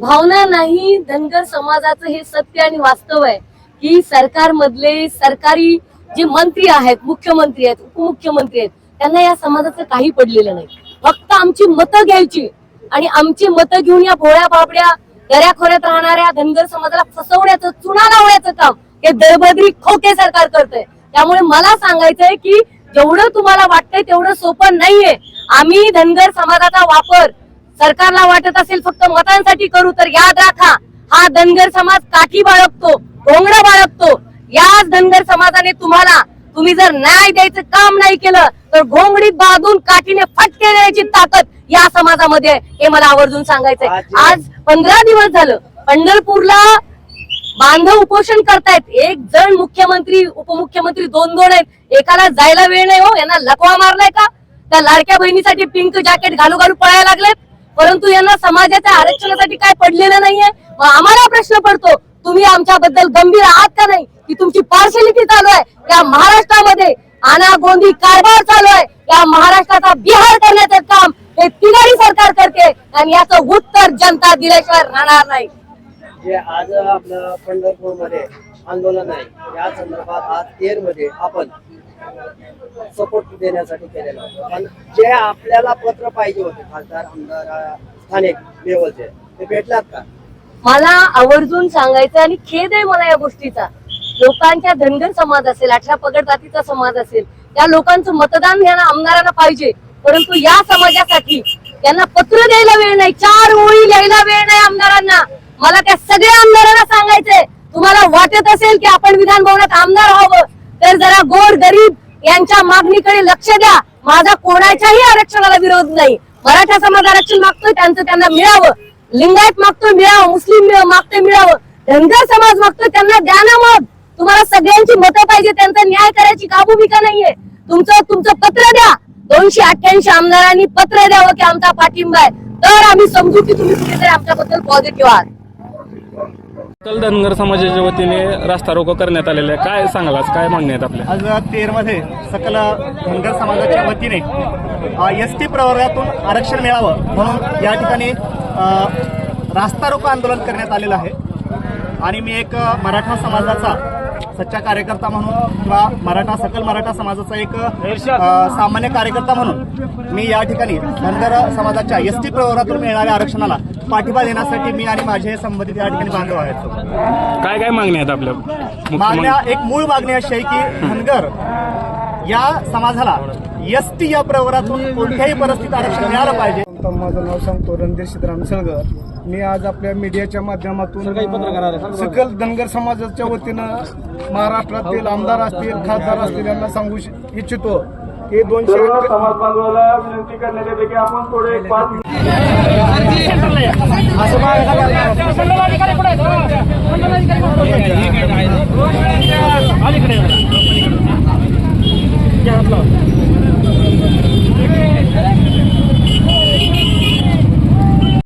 भावना नाही धनगर समाजाचं हे सत्य आणि वास्तव आहे की सरकारमधले सरकारी जे मंत्री आहेत मुख्यमंत्री आहेत उपमुख्यमंत्री आहेत त्यांना या समाजाचं काही पडलेलं नाही. फक्त आमची मतं घ्यायची आणि आमची मतं घेऊन या भोळ्या बाबड्या दऱ्याखोऱ्यात राहणाऱ्या धनगर समाजाला फसवण्याचं चुना लावण्याचं काम हे दळबद्री खोके सरकार करतंय. त्यामुळे मला सांगायचंय की जेवढं तुम्हाला वाटतंय तेवढं सोपं नाहीये. आम्ही धनगर समाजाचा वापर सरकारला वाटत असेल फक्त मतांसाठी करू तर याद राखा हा धनगर समाज काठी बाळगतो घोंगडा बाळगतो. याच धनगर समाजाने तुम्हाला तुम्ही जर न्याय द्यायचं काम नाही केलं तर घोंगडीत बांधून काठीने फटके देण्याची ताकद या समाजामध्ये आहे हे मला आवर्जून सांगायचंय. आज पंधरा दिवस झालं पंढरपूरला बांधव उपोषण करतायत. एक जण मुख्यमंत्री उपमुख्यमंत्री दोन दोन आहेत. एकाला जायला वेळ नाही हो यांना लकवा मारलाय का? त्या लाडक्या बहिणीसाठी पिंक जॅकेट घालू घालू पळायला लागलेत. यांना समाजाच्या आरक्षणासाठी काय पडलेलं नाहीये? आम्हाला प्रश्न पडतो तुम्ही आमच्याबद्दल गंभीर आहात का नाही? की तुमची पार्शलिटी चालू आहे? या महाराष्ट्रामध्ये आनागोंदी कारभार चालू आहे. या महाराष्ट्राचा बिहार करण्याचं काम हे तिघारी सरकार करते आणि याचं उत्तर जनता दिल्याशिवाय राहणार नाही. जे आज आपलं पंढरपूरमध्ये आंदोलन आहे या संदर्भात आज तेरमध्ये आपण सपोर्ट देण्यासाठी केलेला होतं. पण जे आपल्याला पत्र पाहिजे होते खासदार आमदार स्थानिक लेवलचे ते भेटलात का? मला आवर्जून सांगायचं आणि खेद आहे मला या गोष्टीचा. लोकांच्या धनगर समाज असेल अठरा पगड जातीचा समाज असेल त्या लोकांचं मतदान घ्यायला आमदारांना पाहिजे. परंतु या समाजासाठी त्यांना पत्र द्यायला वेळ नाही चार ओळी लिहायला वेळ नाही आमदारांना. मला त्या सगळ्या आमदारांना सांगायचंय. तुम्हाला वाटत असेल की आपण विधान भवनात आमदार व्हावं तर जरा गोर गरीब यांच्या मागणीकडे लक्ष द्या. माझा कोणाच्याही आरक्षणाला विरोध नाही. मराठा समाज आरक्षण मागतोय त्यांचं त्यांना मिळावं. लिंगायत मागतोय मिळावं. मुस्लिम मागतोय मिळावं. धनगर समाज मागतोय त्यांना द्या ना मग तुम्हाला सगळ्यांची मतं पाहिजे त्यांचा न्याय करायची का भूमिका नाहीये? तुमचं तुमचं पत्र द्या. दोनशे अठ्ठ्याऐंशी आमदारांनी पत्र द्यावं की आमचा पाठिंबा आहे. तर आम्ही समजू की तुम्ही कुठेतरी आमच्याबद्दल पॉझिटिव्ह आहात. सकल धनगर समाजाच्या वतीने रास्ता रोको करण्यात आलेला आहे. काय सांगाल काय मागणी आहेत आपल्या? आज तेरमध्ये सकल धनगर समाजाच्या वतीने एस टी प्रवर्गातून आरक्षण मिळावं म्हणून या ठिकाणी रास्ता रोको आंदोलन करण्यात आलेलं आहे. आणि मी एक मराठा समाजाचा सच्चा कार्यकर्ता म्हणून किंवा मराठा सकल मराठा समाजाचा एक सामान्य कार्यकर्ता म्हणून मी या ठिकाणी धनगर समाजाच्या एस टी प्रवर्गातून मिळणाऱ्या आरक्षणाला पाठिंबा देण्यासाठी मी आणि माझे संबंधित या ठिकाणी बांधव आहेत. काय काय मागणी आहेत आपल्या? मागण्या मागणी- एक मूळ मागणी अशी आहे की धनगर या समाजाला एस टी या प्रवर्गातून कोणत्याही परिस्थितीत आरक्षण मिळालं पाहिजे. आता माझं नाव सांगतो रणधीर सिद्धराम सळगर मी आज आपल्या मीडियाच्या माध्यमातून सकल धनगर समाजाच्या वतीनं महाराष्ट्रातील आमदार असतील खासदार असतील यांना सांगू इच्छितो की दोनशे विनंती करण्यात येते की आपण थोडे असं